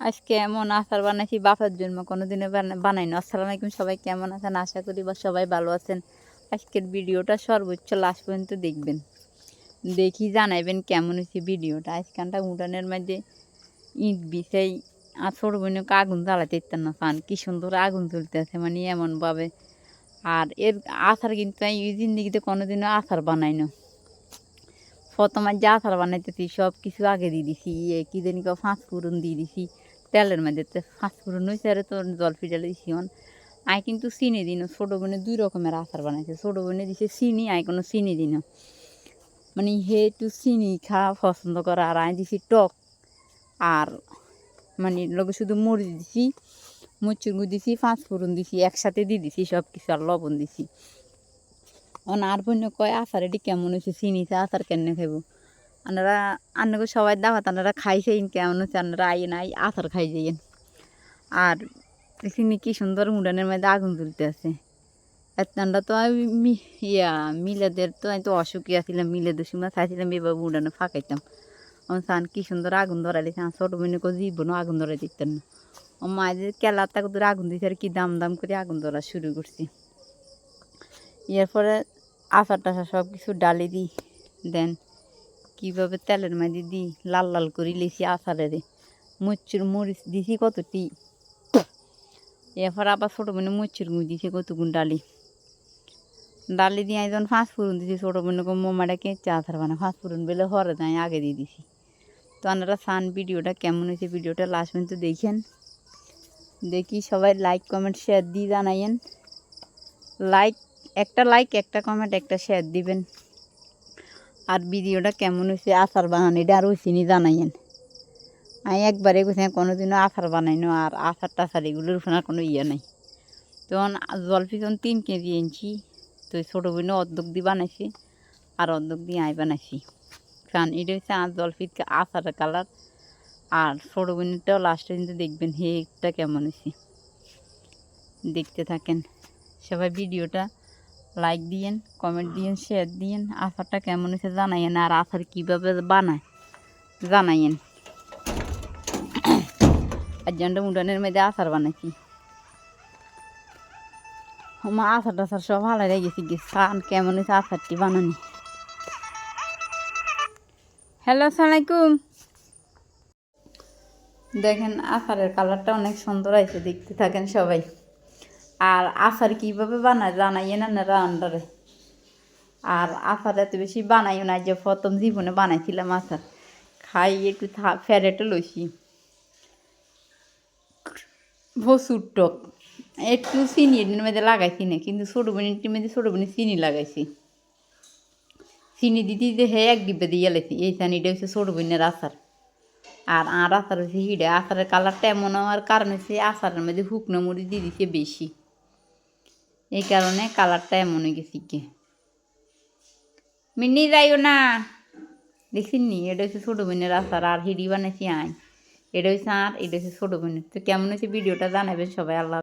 আজকে এমন আচার বানাইছি বাপের জন্য কোনোদিনও বানা- বানাই না আসসালামু আলাইকুম, সবাই কেমন আছেন? আশা করি বা সবাই ভালো আছেন। আজকের ভিডিওটা সর্বোচ্চ লাস্ট পর্যন্ত দেখবেন। দেখি জানাইবেন কেমন হয়েছে ভিডিওটা। আজকানটা উঠানের মধ্যে ইট বিছাই আর বোনকে আগুন জ্বালাতে ইত্যার না পান কী সুন্দর আগুন জ্বলতে আছে মানে এমনভাবে। আর এর আচার কিন্তু আমি জিন্দিগিতে কোনোদিনও আচার বানাই না। প্রথম যে আচার বানাইতেছি সব কিছু আগে দিয়ে দিছি ইয়ে কী জানি ফাঁস ফুরন দিয়ে দিছি। তেলের মধ্যে তো ফাঁস ফুরন হয়েছে আর তো জল ফিটালে অন আই কিন্তু চিনি দিন, ছোটো বোনে দুই রকমের আচার বানাইছে। ছোটো বোনে দিছে চিনি, আই কোনো চিনি দিন। মানে হে চিনি খাওয়া পছন্দ করে, আর আই দিছি টক। আর মানে লগে শুধু মরিচ দিছি, মরচুর গুঁড়ো দিছি, পাঁচ ফোড়ন দিছি, একসাথে দিয়ে দিছি সব কিছু আর লবণ দিছি। অন আর বন্য কয়, আচার এটি কেমন হয়েছে চিনিতে আচার কেন খাইব? আপনারা আপনাকে সবাই দাওয়াত আপনারা খাইছেন কেমন হচ্ছে আপনারা আইন আই আচার খাই যাইন আর চিনি কি সুন্দর উড়ানের মধ্যে আগুন তুলতে আছে। এতটা তো আমি ইয়া, মিলেদের তো আমি তো অসুখী আছিলাম মিলেদের সময় চাইছিলাম এভাবে উড়ানে ফাঁকাইতাম। আমার সান কি সুন্দর আগুন ধরাইছে আমার ছোটো বোনে জীবনও আগুন ধরাই দিতেন না। ও মায়ের কেলা তাকে ধরে আগুন দিছে, আর কি দাম দাম করে আগুন ধরা শুরু করছি। এরপরে আচার টাচার সব কিছু ডালি দিই দেন। কীভাবে তেলের মাঝে দিই? লাল লাল করে লেছি আচারে রে মুচুর মরিচ দিছি কতটি? এরপর আবার ছোটো বোনে মুচুর গুঁ দিছি কতগুণ ডালি। ডালি দিয়ে যখন ফাঁস ফুরন দিছি, ছোটো বোনকে মোমাটা কেঁচে আচার বানা ফাঁস ফুরন বেলে হরে দেয় আগে দিয়ে দিছি। তো আপনারা সান ভিডিওটা কেমন হয়েছে? ভিডিওটা লাস্ট পর্যন্ত দেখেন। দেখি সবাই লাইক কমেন্ট শেয়ার দিয়ে জানাইয়েন। লাইক একটা লাইক একটা কমেন্ট একটা শেয়ার দিবেন। আর ভিডিওটা কেমন হয়েছে? আচার বানানো, এটা আর হয়েছে নি জানাইয়েন। আমি একবারে গেছি কোনোদিনও আচার বানাইনো, আর আচার টাচার এগুলোর আর কোনো ইয়ে নাই। তখন জলফি তখন তিন কেজি এনেছি, তো ছোটো বোনে অর্ধক দিয়ে বানাইছি, আর অর্ধক দিয়ে আই বানাইছি। কারণ এটা হচ্ছে আর জলফির আচারের কালার, আর ছোটো বোনেরটাও লাস্টে কিন্তু দেখবেন হেটা কেমন হয়েছে। দেখতে থাকেন। সবাই ভিডিওটা লাইক দিয়েন কমেন্ট দিয়েন শেয়ার দিয়েন। আচারটা কেমন হয়েছে জানাইয়েন, আর আচার কীভাবে বানায় জানাইয়েন। আর উডানের মধ্যে আচার বানাইছি। আমার আচার টাচার সব ভালো হয়ে গেছি সান, কেমন হয়েছে আচারটি বানানি? হ্যালো সালাইকুম দেখেন, আচারের কালারটা অনেক সুন্দর আছে দেখতে থাকেন সবাই। আর আচার কীভাবে বানায় জানাইয়ে না না আন্ডারে। আর আচার এত বেশি বানাইও না যে প্রথম জীবনে বানাইছিলাম আচার। খাই একটু ফেরেটে লইছি। প্রচুর টক। একটু চিনি এর মধ্যে লাগাইছি না, কিন্তু ছোটো বোনের মধ্যে ছোটো বোনের চিনি লাগাইছি। চিনি দিতে দিতে হে এক ডিব্বে দিয়ে লাইছি এই চানিটা হচ্ছে ছোটো বোনের আচার। আর আর আচার হচ্ছে হিডে, আচারের কালারটা এমন হওয়ার কারণ হচ্ছে আচারের মধ্যে শুকনো মুড়ি দিয়ে দিছে বেশি। এই কারণে কালারটা এমন হয়ে গেছে কে। মিনি যাইও না। দেখছি নি এটা হচ্ছে ছোটো বোনের আচার, আর হিডি বানাইছি আয় এটা হচ্ছে আর, এটা হচ্ছে ছোটো বোনের। তো কেমন হচ্ছে ভিডিওটা জানাবেন সবাই, আল্লাহ